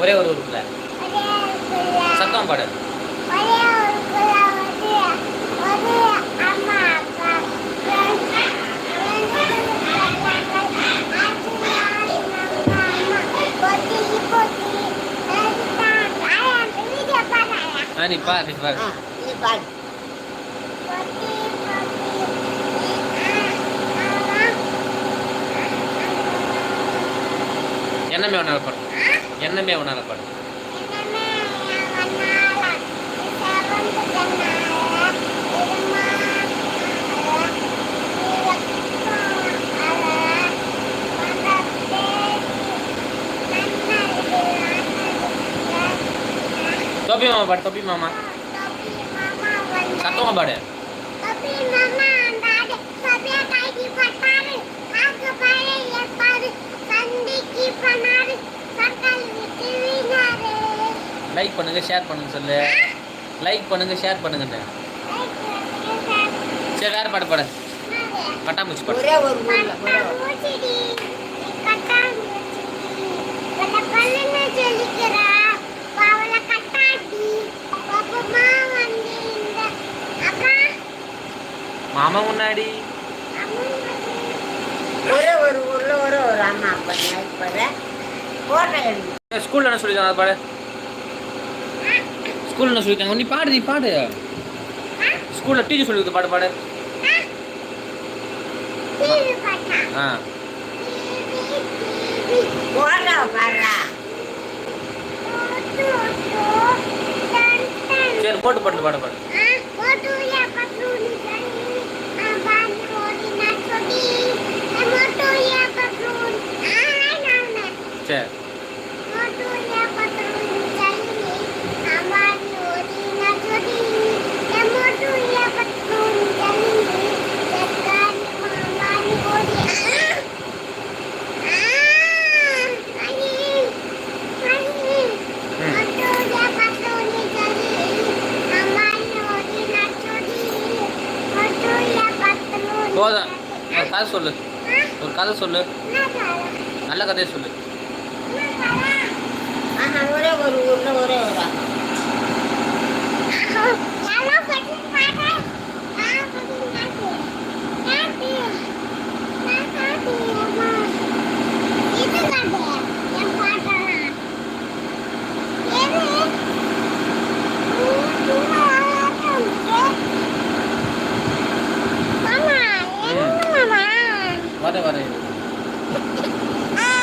ஒரே ஒரு ஊருக்குள்ள சத்தம் பாடு. ஆ நீ பாரு நீ பாரு. என்னமே ஒன்றால் பாடு என்னமே ஒன்றால் பாடு தொப்பி மாமா பாடு தொப்பி மாமா சத்தமா பாடு Tapi mama. லைக் பண்ணுங்க ஷேர் பண்ணுங்க சொல்லு. லைக் பண்ணுங்க ஷேர் பண்ணுங்க சரி வேற பாடு பாடு. பட்டாம்பூச்சி பாடு. மாமா முன்னாடி. ஒரே ஒரு ஊர்ல ஒரே ஒரு அம்மா அப்பா. போட்டோ ஸ்கூல்ல என்ன சொல்லிருக்காங்க பாடு. ஸ்கூலில் என்ன சொல்லிருக்காங்க? நீ பாடு நீ பாடு. ஸ்கூலில் டீச்சர் சொல்லிருக்கு பாடு பாடு. ஆ. சரி போட்டு பாட்டு பாடு பாடு. சரி. போதும் ஒரு கதை சொல்லு. ஒரு கதை சொல்லு. நல்ல கதையை சொல்லு. ஒரே ஒரு ஊரில் ஒரே ஒரு ah!